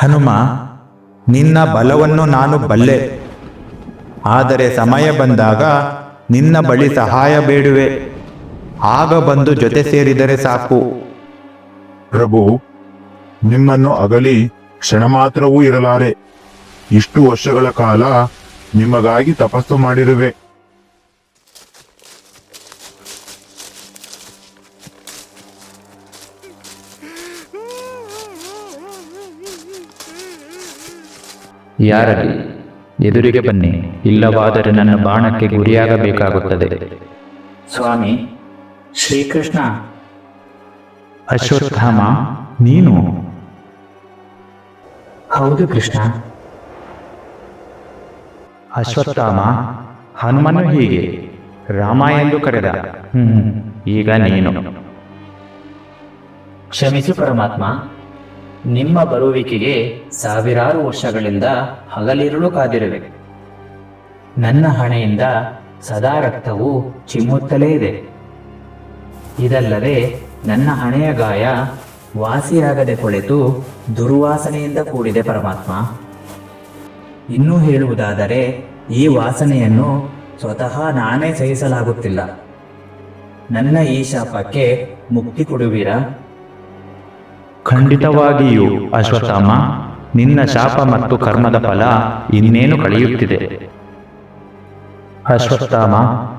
ಹನುಮ ನಿನ್ನ ಬಲವನ್ನು ನಾನು ಬಲ್ಲೆ. ಆದರೆ ಸಮಯ ಬಂದಾಗ ನಿನ್ನ ಬಳಿ ಸಹಾಯ ಬೇಡುವೆ. ಆಗ ಬಂದು ಜೊತೆ ಸೇರಿದರೆ ಸಾಕು. ಪ್ರಭು ನಿಮ್ಮನ್ನು ಅಗಲಿ ಕ್ಷಣ ಮಾತ್ರವೂ ಇರಲಾರೆ. ಇಷ್ಟು ವರ್ಷಗಳ ಕಾಲ ನಿಮಗಾಗಿ ತಪಸ್ಸು ಮಾಡಿರುವೆ. ಯಾರಲ್ಲಿ? ಎದುರಿಗೆ ಬನ್ನಿ. ಇಲ್ಲವಾದರೆ ನನ್ನ ಬಾಣಕ್ಕೆ ಗುರಿಯಾಗಬೇಕಾಗುತ್ತದೆ. ಸ್ವಾಮಿ ಶ್ರೀಕೃಷ್ಣ. ಅಶ್ವತ್ಥಾಮ ನೀನು? ಹೌದು ಕೃಷ್ಣ. ಅಶ್ವತ್ಥಾಮ ಹನುಮನು ಹೀಗೆ. ರಾಮ ಎಂದು ಕರೆದ. ಹ್ಮ್ ಈಗ ನೀನು. ಕ್ಷಮಿಸು ಪರಮಾತ್ಮ. ನಿಮ್ಮ ಬರುವಿಕೆಗೆ ಸಾವಿರಾರು ವರ್ಷಗಳಿಂದ ಹಗಲಿರುಳು ಕಾದಿರುವೆ. ನನ್ನ ಹಣೆಯಿಂದ ಸದಾ ರಕ್ತವು ಚಿಮ್ಮುತ್ತಲೇ ಇದೆ. ಇದಲ್ಲದೆ ನನ್ನ ಹಣೆಯ ಗಾಯ ವಾಸಿಯಾಗದೆ ಕೊಳೆತು ದುರ್ವಾಸನೆಯಿಂದ ಕೂಡಿದೆ ಪರಮಾತ್ಮ. ಇನ್ನೂ ಹೇಳುವುದಾದರೆ ಈ ವಾಸನೆಯನ್ನು ಸ್ವತಃ ನಾನೇ ಸಹಿಸಲಾಗುತ್ತಿಲ್ಲ. ನನ್ನ ಈ ಶಾಪಕ್ಕೆ ಮುಕ್ತಿ ಕೊಡುವಿರಾ? ಖಂಡಿತವಾಗಿಯೂ ಅಶ್ವತ್ಥಾಮ ನಿನ್ನ ಶಾಪ ಮತ್ತು ಕರ್ಮದ ಫಲ ಇನ್ನೇನು ಕಳೆಯುತ್ತಿದೆ? ಅಶ್ವತ್ಥಾಮ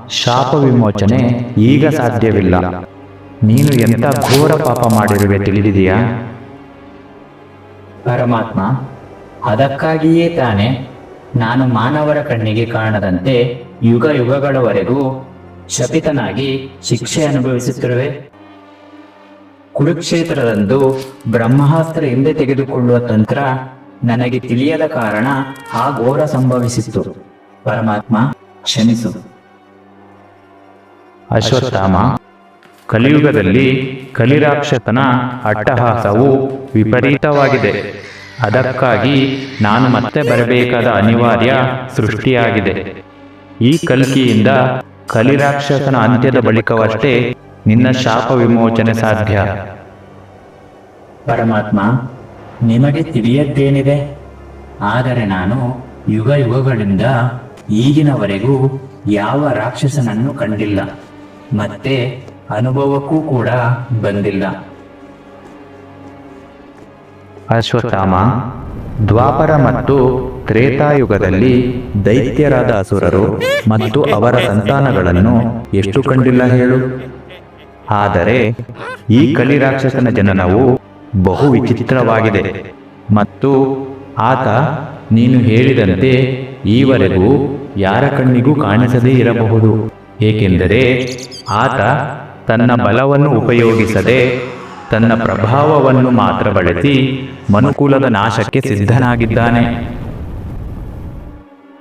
ಶಾಪ ವಿಮೋಚನೆ ಈಗ ಸಾಧ್ಯವಿಲ್ಲ. ನೀನು ಎಂಥ ಘೋರ ಪಾಪ ಮಾಡಿರುವೆ ತಿಳಿದಿದೆಯಾ? ಪರಮಾತ್ಮ ಅದಕ್ಕಾಗಿಯೇ ತಾನೆ ನಾನು ಮಾನವರ ಕಣ್ಣಿಗೆ ಕಾಣದಂತೆ ಯುಗ ಯುಗಗಳವರೆಗೂ ಶಪಿತನಾಗಿ ಶಿಕ್ಷೆ ಅನುಭವಿಸುತ್ತಿರುವೆ. ಕುರುಕ್ಷೇತ್ರದಂದು ಬ್ರಹ್ಮಾಸ್ತ್ರ ಹಿಂದೆ ತೆಗೆದುಕೊಳ್ಳುವ ತಂತ್ರ ನನಗೆ ತಿಳಿಯದ ಕಾರಣ ಆ ಘೋರ ಸಂಭವಿಸಿತ್ತು. ಪರಮಾತ್ಮ, ಕ್ಷಮಿಸು. ಅಶ್ವತ್ಥಾಮ, ಕಲಿಯುಗದಲ್ಲಿ ಕಲಿರಾಕ್ಷತನ ಅಟ್ಟಹಾಸವು ವಿಪರೀತವಾಗಿದೆ. ಅದಕ್ಕಾಗಿ ನಾನು ಮತ್ತೆ ಬರಬೇಕಾದ ಅನಿವಾರ್ಯ ಸೃಷ್ಟಿಯಾಗಿದೆ. ಈ ಕಲ್ಕಿಯಿಂದ ಕಲಿರಾಕ್ಷಸನ ಅಂತ್ಯದ ಬಳಿಕವಷ್ಟೇ ನಿನ್ನ ಶಾಪ ವಿಮೋಚನೆ ಸಾಧ್ಯ. ಪರಮಾತ್ಮ ನಿಮಗೆ ತಿಳಿಯದ್ದೇನಿದೆ? ಆದರೆ ನಾನು ಯುಗ ಯುಗಗಳಿಂದ ಈಗಿನವರೆಗೂ ಯಾವ ರಾಕ್ಷಸನನ್ನು ಕಂಡಿಲ್ಲ. ಮತ್ತೆ ಅನುಭವಕ್ಕೂ ಕೂಡ ಬಂದಿಲ್ಲ. ಅಶ್ವತ್ಥಾಮ ದ್ವಾಪರ ಮತ್ತು ತ್ರೇತಾಯುಗದಲ್ಲಿ ದೈತ್ಯರಾದ ಅಸುರರು ಮತ್ತು ಅವರ ಸಂತಾನಗಳನ್ನು ಎಷ್ಟು ಕಂಡಿಲ್ಲ ಹೇಳು. ಆದರೆ ಈ ಕಲಿರಾಕ್ಷಸನ ಜನನವು ಬಹು ವಿಚಿತ್ರವಾಗಿದೆ. ಮತ್ತು ಆತ, ನೀನು ಹೇಳಿದಂತೆ ಈವರೆಗೂ ಯಾರ ಕಣ್ಣಿಗೂ ಕಾಣಿಸದೇ ಇರಬಹುದು. ಏಕೆಂದರೆ ಆತ ತನ್ನ ಬಲವನ್ನು ಉಪಯೋಗಿಸದೆ ತನ್ನ ಪ್ರಭಾವವನ್ನು ಮಾತ್ರ ಬಳಸಿ ಮನುಕುಲದ ನಾಶಕ್ಕೆ ಸಿದ್ಧನಾಗಿದ್ದಾನೆ.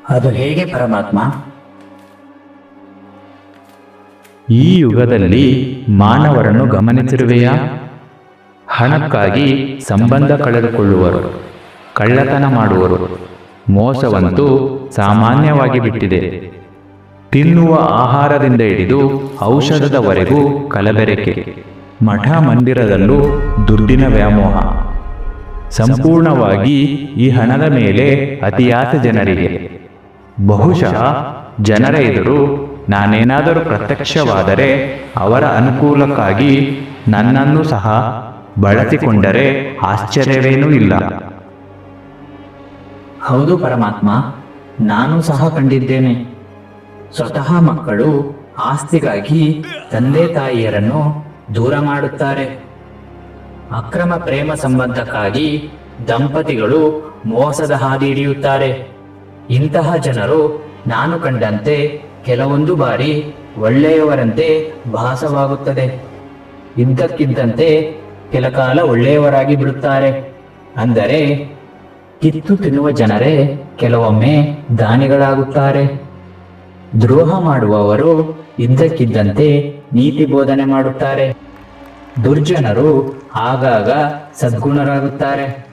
ಅದು ಹೇಗೆ ಪರಮಾತ್ಮ? ಈ ಯುಗದಲ್ಲಿ ಮಾನವರನ್ನು ಗಮನಿಸಿರುವೆಯಾ? ಹಣಕ್ಕಾಗಿ ಸಂಬಂಧ ಕಳೆದುಕೊಳ್ಳುವರು, ಕಳ್ಳತನ ಮಾಡುವರು, ಮೋಸವಂತೂ ಸಾಮಾನ್ಯವಾಗಿ ಬಿಟ್ಟಿದೆ. ತಿನ್ನುವ ಆಹಾರದಿಂದ ಹಿಡಿದು ಔಷಧದವರೆಗೂ ಕಲಬೆರಕೆ, ಮಠ ಮಂದಿರದಲ್ಲೂ ದುಡ್ಡಿನ ವ್ಯಾಮೋಹ. ಸಂಪೂರ್ಣವಾಗಿ ಈ ಹಣದ ಮೇಲೆ ಅತಿಯಾದ ಜನರಿಗೆ. ಬಹುಶಃ ಜನರ ಎದುರು ನಾನೇನಾದರೂ ಪ್ರತ್ಯಕ್ಷವಾದರೆ ಅವರ ಅನುಕೂಲಕ್ಕಾಗಿ ನನ್ನನ್ನು ಸಹ ಬಳಸಿಕೊಂಡರೆ ಆಶ್ಚರ್ಯವೇನೂ ಇಲ್ಲ. ಹೌದು ಪರಮಾತ್ಮ, ನಾನು ಸಹ ಕಂಡಿದ್ದೇನೆ. ಸ್ವತಃ ಮಕ್ಕಳು ಆಸ್ತಿಗಾಗಿ ತಂದೆ ತಾಯಿಯರನ್ನು ದೂರ ಮಾಡುತ್ತಾರೆ. ಅಕ್ರಮ ಪ್ರೇಮ ಸಂಬಂಧಕ್ಕಾಗಿ ದಂಪತಿಗಳು ಮೋಸದ ಹಾದಿ ಹಿಡಿಯುತ್ತಾರೆ. ಇಂತಹ ಜನರು ನಾನು ಕಂಡಂತೆ ಕೆಲವೊಂದು ಬಾರಿ ಒಳ್ಳೆಯವರಂತೆ ಭಾಸವಾಗುತ್ತದೆ. ಇದ್ದಕ್ಕಿದ್ದಂತೆ ಕೆಲಕಾಲ ಒಳ್ಳೆಯವರಾಗಿ ಬಿಡುತ್ತಾರೆ. ಅಂದರೆ, ಕಿತ್ತು ತಿನ್ನುವ ಜನರೇ ಕೆಲವೊಮ್ಮೆ ದಾನಿಗಳಾಗುತ್ತಾರೆ. ದ್ರೋಹ ಮಾಡುವವರು ಇದ್ದಕ್ಕಿದ್ದಂತೆ ನೀತಿ ಬೋಧನೆ ಮಾಡುತ್ತಾರೆ. ದುರ್ಜನರು ಆಗಾಗ ಸದ್ಗುಣರಾಗುತ್ತಾರೆ.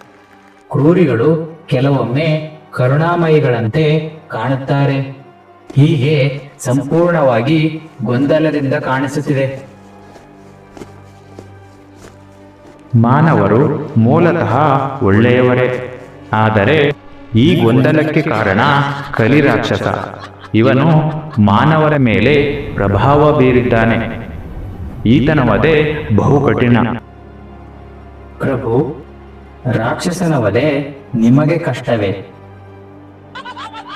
ಕ್ರೂರಿಗಳು ಕೆಲವೊಮ್ಮೆ ಕರುಣಾಮಯಿಗಳಂತೆ ಕಾಣುತ್ತಾರೆ. ಹೀಗೆ ಸಂಪೂರ್ಣವಾಗಿ ಗೊಂದಲದಿಂದ ಕಾಣಿಸುತ್ತಿದೆ. ಮಾನವರು ಮೂಲತಃ ಒಳ್ಳೆಯವರೇ. ಆದರೆ ಈ ಗೊಂದಲಕ್ಕೆ ಕಾರಣ ಕಲಿರಾಕ್ಷಸ. ಇವನು ಮಾನವರ ಮೇಲೆ ಪ್ರಭಾವ ಬೀರಿದ್ದಾನೆ. ಈತನ ವಧೆ ಬಹು ಕಠಿಣ ಪ್ರಭು ರಾಕ್ಷಸನ ವಧೆ ನಿಮಗೆ ಕಷ್ಟವೇ.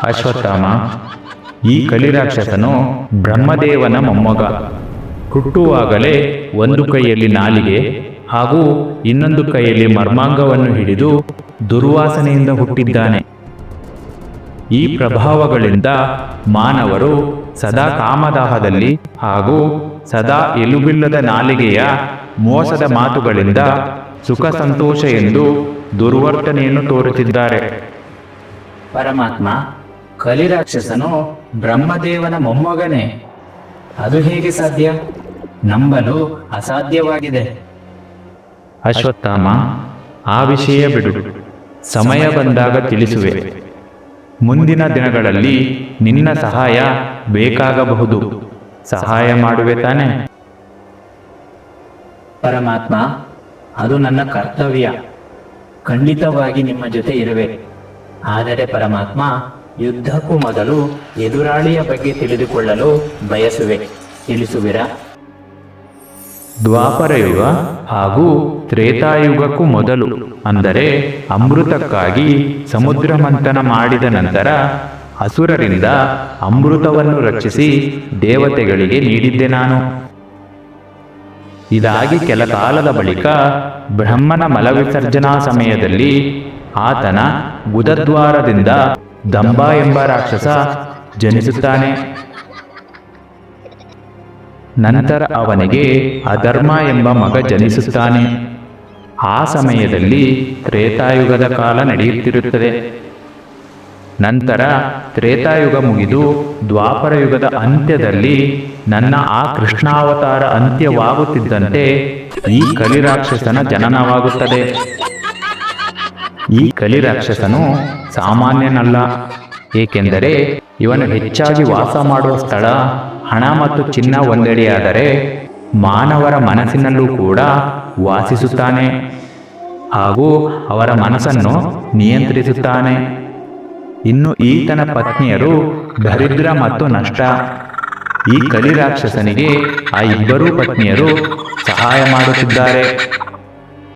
ಅಶ್ವತ್ಥಾಮ ಈ ಕಲಿರಾಕ್ಷಸನು ಬ್ರಹ್ಮದೇವನ ಮೊಮ್ಮಗ. ಹುಟ್ಟುವಾಗಲೇ ಒಂದು ಕೈಯಲ್ಲಿ ನಾಲಿಗೆ ಹಾಗೂ ಇನ್ನೊಂದು ಕೈಯಲ್ಲಿ ಮರ್ಮಾಂಗವನ್ನು ಹಿಡಿದು ದುರ್ವಾಸನೆಯಿಂದ ಹುಟ್ಟಿದ್ದಾನೆ. ಈ ಪ್ರಭಾವಗಳಿಂದ ಮಾನವರು ಸದಾ ಕಾಮದಾಹದಲ್ಲಿ ಹಾಗೂ ಸದಾ ಎಲುಬಿಲ್ಲದ ನಾಲಿಗೆಯ ಮೋಸದ ಮಾತುಗಳಿಂದ ಸುಖ ಸಂತೋಷ ಎಂದು ದುರ್ವರ್ತನೆಯನ್ನು ತೋರುತ್ತಿದ್ದಾರೆ. ಪರಮಾತ್ಮ ಕಲಿರಾಕ್ಷಸನು ಬ್ರಹ್ಮದೇವನ ಮೊಮ್ಮಗನೇ. ಅದು ಹೇಗೆ ಸಾಧ್ಯ? ನಂಬಲು ಅಸಾಧ್ಯವಾಗಿದೆ. ಅಶ್ವತ್ಥಾಮ ಆ ವಿಷಯ ಬಿಡು. ಸಮಯ ಬಂದಾಗ ತಿಳಿಸುವೆ. ಮುಂದಿನ ದಿನಗಳಲ್ಲಿ ನಿನ್ನ ಸಹಾಯ ಬೇಕಾಗಬಹುದು. ಸಹಾಯ ಮಾಡುವೆ ತಾನೆ. ಪರಮಾತ್ಮ ಅದು ನನ್ನ ಕರ್ತವ್ಯ. ಖಂಡಿತವಾಗಿ ನಿಮ್ಮ ಜೊತೆ ಇರುವೆ. ಆದರೆ ಪರಮಾತ್ಮ ಯುದ್ಧಕ್ಕೂ ಮೊದಲು ಎದುರಾಳಿಯ ಬಗ್ಗೆ ತಿಳಿದುಕೊಳ್ಳಲು ಬಯಸುವೆ. ತಿಳಿಸುವಿರಾ? ದ್ವಾಪರ ಯುಗ ಹಾಗೂ ತ್ರೇತಾಯುಗಕ್ಕೂ ಮೊದಲು, ಅಂದರೆ ಅಮೃತಕ್ಕಾಗಿ ಸಮುದ್ರ ಮಂಥನ ಮಾಡಿದ ನಂತರ ಅಸುರರಿಂದ ಅಮೃತವನ್ನು ರಕ್ಷಿಸಿ ದೇವತೆಗಳಿಗೆ ನೀಡಿದ್ದೆ ನಾನು. ಇದಾಗಿ ಕೆಲ ಕಾಲದ ಬಳಿಕ ಬ್ರಹ್ಮನ ಮಲವಿಸರ್ಜನಾ ಸಮಯದಲ್ಲಿ ಆತನ ಬುಧದ್ವಾರದಿಂದ ದಂಬ ಎಂಬ ರಾಕ್ಷಸ ಜನಿಸುತ್ತಾನೆ. ನಂತರ ಅವನಿಗೆ ಅಧರ್ಮ ಎಂಬ ಮಗ ಜನಿಸುತ್ತಾನೆ. ಆ ಸಮಯದಲ್ಲಿ ತ್ರೇತಾಯುಗದ ಕಾಲ ನಡೆಯುತ್ತಿರುತ್ತದೆ. ನಂತರ ತ್ರೇತಾಯುಗ ಮುಗಿದು ದ್ವಾಪರ ಯುಗದ ಅಂತ್ಯದಲ್ಲಿ ನನ್ನ ಆ ಕೃಷ್ಣಾವತಾರ ಅಂತ್ಯವಾಗುತ್ತಿದ್ದಂತೆ ಈ ಕಲಿರಾಕ್ಷಸನ ಜನನವಾಗುತ್ತದೆ. ಈ ಕಲಿರಾಕ್ಷಸನು ಸಾಮಾನ್ಯನಲ್ಲ. ಏಕೆಂದರೆ ಇವನು ಹೆಚ್ಚಾಗಿ ವಾಸ ಮಾಡುವ ಸ್ಥಳ, ಹಣ ಮತ್ತು ಚಿನ್ನ ಒಂದೆಡೆಯಾದರೆ ಮಾನವರ ಮನಸ್ಸಿನಲ್ಲೂ ಕೂಡ ವಾಸಿಸುತ್ತಾನೆ ಹಾಗೂ ಅವರ ಮನಸ್ಸನ್ನು ನಿಯಂತ್ರಿಸುತ್ತಾನೆ. ಇನ್ನು ಈತನ ಪತ್ನಿಯರು ದರಿದ್ರ ಮತ್ತು ನಷ್ಟ. ಈ ಕಲಿರಾಕ್ಷಸನಿಗೆ ಆ ಇಬ್ಬರೂ ಪತ್ನಿಯರು ಸಹಾಯ ಮಾಡುತ್ತಿದ್ದಾರೆ.